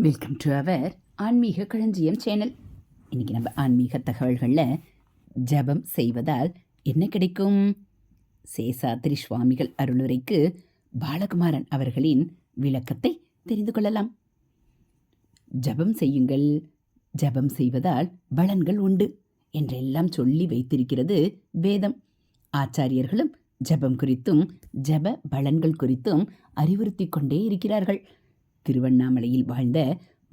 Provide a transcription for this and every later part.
Welcome to our ஆன்மீக களஞ்சியம் channel இன்றைக்கி நம்ம ஆன்மீக தகவல்களில் ஜெபம் செய்வதால் என்ன கிடைக்கும்? சேசாத்திரி சுவாமிகள் அருளுரைக்கு பாலகுமாரன் அவர்களின் விளக்கத்தை தெரிந்து கொள்ளலாம். ஜபம் செய்யுங்கள். ஜபம் செய்வதால் பலன்கள் உண்டு என்றெல்லாம் சொல்லி வைத்திருக்கிறது வேதம். ஆச்சாரியர்களும் ஜெபம் குறித்தும் ஜப பலன்கள் குறித்தும் அறிவுறுத்தி கொண்டே இருக்கிறார்கள். திருவண்ணாமலையில் வாழ்ந்த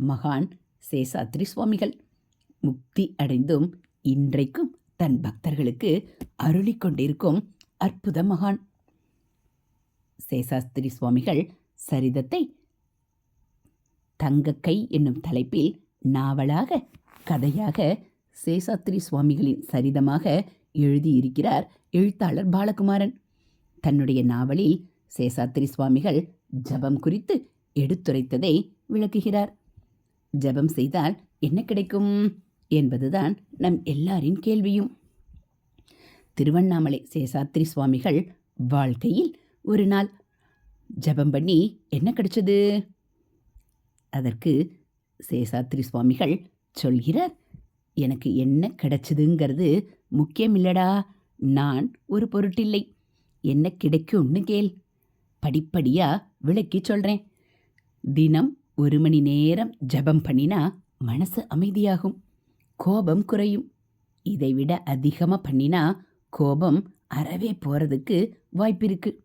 மகான் சேசாத்ரி சுவாமிகள். முக்தி அடைந்தும் இன்றைக்கும் தன் பக்தர்களுக்கு அருளிக் கொண்டிருக்கும் அற்புத மகான். சேசாஸ்திரி சுவாமிகள் சரிதத்தை தங்கக்கை என்னும் தலைப்பில் நாவலாக கதையாக சேசாத்ரி சுவாமிகளின் சரிதமாக எழுதியிருக்கிறார் எழுத்தாளர் பாலகுமாரன். தன்னுடைய நாவலில் சேசாத்ரி சுவாமிகள் ஜபம் குறித்து எடுத்துரைத்ததை விளக்குகிறார். ஜெபம் செய்தால் என்ன கிடைக்கும்? என்பதுதான் நம் எல்லாரின் கேள்வியும். திருவண்ணாமலை சேசாத்திரி சுவாமிகள் வாழ்க்கையில் ஒரு நாள் ஜெபம் பண்ணி என்ன கிடைச்சது? அதற்கு சேசாத்திரி சுவாமிகள் சொல்கிறார் எனக்கு என்ன கிடைச்சதுங்கிறது முக்கியமில்லடா நான் ஒரு பொருட்டில்லை. என்ன கிடைக்கும்னு கேள். படிப்படியா விளக்கி சொல்கிறேன் தினம் ஒரு மணி நேரம் ஜெபம் பண்ணினா மனசு அமைதியாகும் கோபம் குறையும். இதைவிட அதிகமாக பண்ணினா கோபம் அறவே போகிறதுக்கு வாய்ப்பிருக்கு.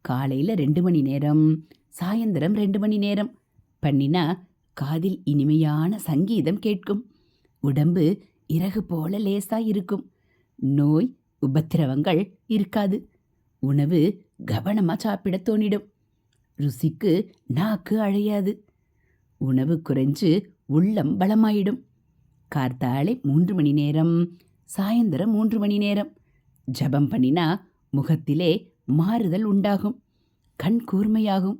காலையில் ரெண்டு மணி நேரம் சாயந்தரம் ரெண்டு மணி நேரம் பண்ணினா காதில் இனிமையான சங்கீதம் கேட்கும். உடம்பு இறகு போல லேசா இருக்கும். நோய் உபத்திரவங்கள் இருக்காது. உணவு கவனமாக சாப்பிட தோணிடும். ருசிக்கு நாக்கு அழையாது. உணவு குறைஞ்சு உள்ளம் பலமாயிடும். கார்த்தாலை மூன்று மணி நேரம் சாயந்தரம் மூன்று மணி நேரம். ஜபம் பண்ணினா முகத்திலே மாறுதல் உண்டாகும். கண் கூர்மையாகும்.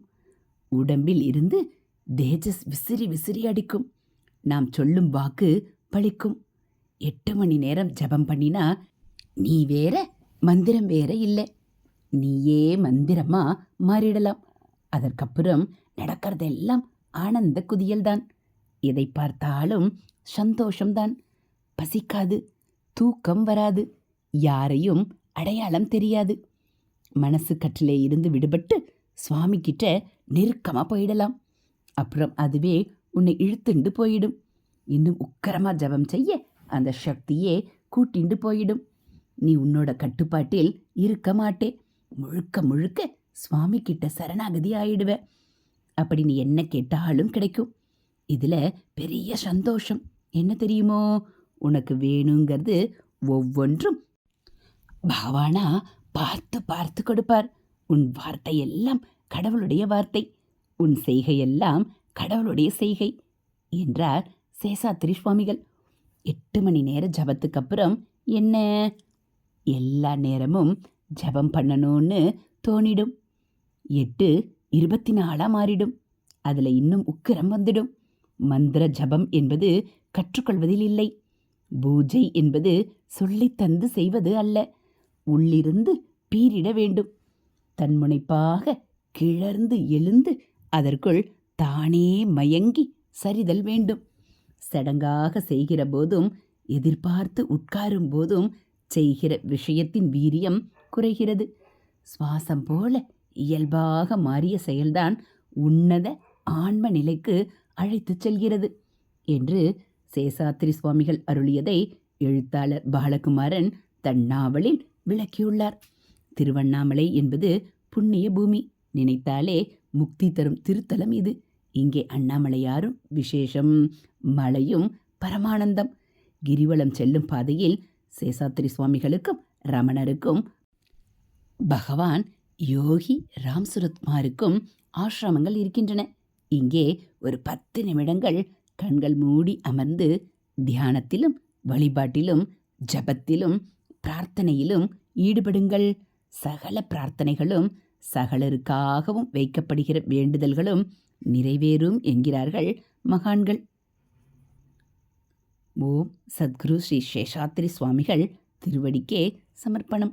உடம்பில் இருந்து தேஜஸ் விசிறி விசிறி அடிக்கும். நாம் சொல்லும் வாக்கு பழிக்கும். எட்டு மணி நேரம் ஜபம் பண்ணினா நீ வேற மந்திரம் வேற இல்லை. நீயே மந்திரமா மாறிடலாம். அதற்கப்புறம் நடக்கிறதெல்லாம் ஆனந்த குதியல்தான். எதை பார்த்தாலும் சந்தோஷம்தான். பசிக்காது தூக்கம் வராது யாரையும் அடையாளம் தெரியாது. மனசு கட்டிலே இருந்து விடுபட்டு சுவாமி கிட்ட நெருக்கமாக போயிடலாம். அப்புறம் அதுவே உன்னை இழுத்துண்டு போயிடும். இன்னும் உக்கரமாக ஜபம் செய்ய அந்த சக்தியே கூட்டிண்டு போயிடும். நீ உன்னோட கட்டுப்பாட்டில் இருக்க மாட்டே. முழுக்க முழுக்க சுவாமி கிட்ட சரணாகதி ஆயிடுவ அப்படி நீ என்ன கேட்டாலும் கிடைக்கும். இதில் பெரிய சந்தோஷம். என்ன தெரியுமோ? உனக்கு வேணுங்கிறது ஒவ்வொன்றும். பாவானா பார்த்து பார்த்து கொடுப்பார். உன் வார்த்தை எல்லாம் கடவுளுடைய வார்த்தை. உன் செய்கையெல்லாம் கடவுளுடைய செய்கை என்றார் சேசாத்திரி சுவாமிகள். எட்டு மணி நேர ஜபத்துக்கு அப்புறம் என்ன? எல்லா நேரமும் ஜபம் பண்ணணும்னு தோணிடும். எட்டு இருபத்தி நாலாக மாறிடும். அதில் இன்னும் உக்கிரம் வந்துடும். மந்திர ஜபம் என்பது கற்றுக்கொள்வதில் இல்லை. பூஜை என்பது சொல்லித் தந்து செய்வது அல்ல. உள்ளிருந்து பீரிட வேண்டும். தன்முனைப்பாக கிளர்ந்து எழுந்து அதற்குள் தானே மயங்கி சரிதல் வேண்டும். சடங்காக செய்கிற போதும் எதிர்பார்த்து உட்காரும் போதும் செய்கிற விஷயத்தின் வீரியம் குறைகிறது. சுவாசம் போல இயல்பாக மாறிய செயல்தான் உன்னத ஆன்ம நிலைக்கு அழைத்துச் செல்கிறது என்று சேசாத்திரி சுவாமிகள் அருளியதை எழுத்தாளர் பாலகுமாரன் தன் நாவலில் விளக்கியுள்ளார். திருவண்ணாமலை என்பது புண்ணிய பூமி. நினைத்தாலே முக்தி தரும் திருத்தலம் இது. இங்கே அண்ணாமலையாரும் விசேஷம் மலையும் பரமானந்தம். கிரிவலம் செல்லும் பாதையில் சேசாத்திரி சுவாமிகளுக்கும் ரமணருக்கும் பகவான் யோகி ராம்சுரத்மாருக்கும் ஆசிரமங்கள் இருக்கின்றன. இங்கே ஒரு பத்து நிமிடங்கள் கண்கள் மூடி அமர்ந்து தியானத்திலும் வழிபாட்டிலும் ஜபத்திலும் பிரார்த்தனையிலும் ஈடுபடுங்கள். சகல பிரார்த்தனைகளும் சகலருக்காகவும் வைக்கப்படுகிற வேண்டுதல்களும் நிறைவேறும் என்கிறார்கள் மகான்கள். ஓம் சத்குரு ஸ்ரீ சேஷாத்திரி சுவாமிகள் திருவடிக்கே சமர்ப்பணம்.